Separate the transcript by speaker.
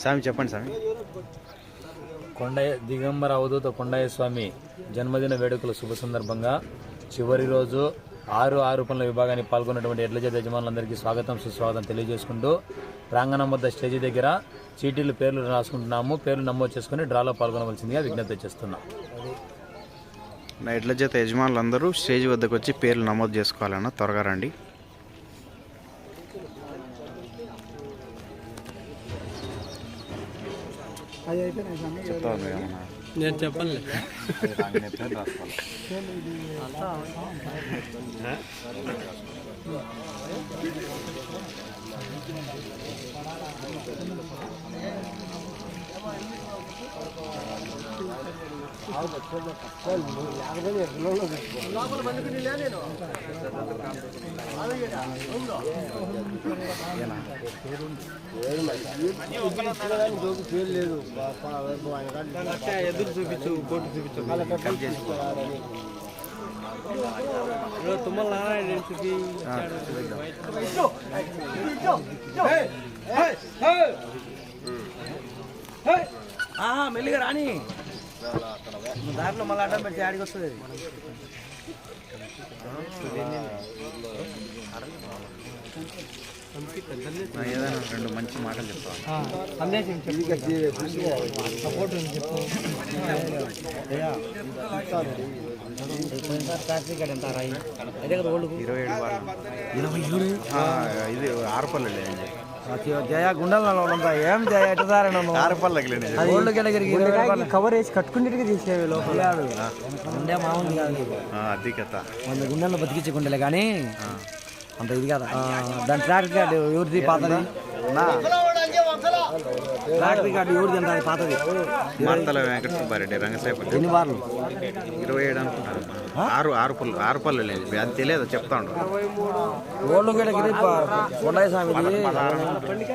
Speaker 1: స్వామి చెప్పండి స్వామి.
Speaker 2: కొండయ్య దిగంబర అవధూత కొండయ్య స్వామి జన్మదిన వేడుకల శుభ సందర్భంగా చివరి రోజు ఆరు ఆరు పనుల విభాగాన్ని పాల్గొన్నటువంటి ఎడ్ల చేత యజమానులందరికీ స్వాగతం సుస్వాగతం తెలియజేసుకుంటూ ప్రాంగణం వద్ద స్టేజీ దగ్గర చీటీలు పేర్లు రాసుకుంటున్నాము. పేర్లు నమోదు చేసుకుని డ్రాలో పాల్గొనవలసిందిగా విజ్ఞప్తి చేస్తున్నాం.
Speaker 1: నా ఎడ్ల చేత యజమానులందరూ స్టేజ్ వద్దకు వచ్చి పేర్లు నమోదు చేసుకోవాలన్న త్వరగా రండి. చెప్తావా నువ్వు ఏమన్నా?
Speaker 3: నేను చెప్పనులే ఎదురు చూపించు కోటు చూపించు తుమ్మల నారాయణ చూపి మెల్లిగా రాణి దాంట్లో మళ్ళీ అడ్డం పెడితే ఆడికి వస్తుంది.
Speaker 1: ఏదైనా రెండు మంచి మాటలు
Speaker 3: సందేశం సపోర్ట్
Speaker 1: ఇరవై ఏడు వాళ్ళు.
Speaker 3: ఇరవై ఏడు
Speaker 1: ఆ, ఇది ఆరుపల్లి
Speaker 3: జయ గుండెల ఉంటా ఏం జయ ఎటుదారా నన్ను
Speaker 1: ఆరుపల్లకి లేండి
Speaker 3: ఓల్డ్ కెళ్ళగిరికి కవర్ వేసి కట్టుకుంటే తీసేవి లోపల. గుండె మామూలు కాదు.
Speaker 1: అది కథ.
Speaker 3: వంద గుండెల్లో బతికించే గుండెలే కానీ అంత ఇది కదా. ఆ, దాని ట్రాక్ ఎవరిది? పాతది? ట్రాక్ పాతది.
Speaker 1: మార్తల వెంకట సుబ్బారెడ్డి రంగసాయిపల్లి
Speaker 3: ఎన్ని బార్లు
Speaker 1: ఇరవై ఏడు అనుకుంటాను ఆరు ఆరు పళ్ళు ఆరు పళ్ళు లేదు. అది తెలియదు చెప్తా ఉండు
Speaker 3: ఓల్డ్ కెళ్ళగిరి కొండయ్య స్వామిది.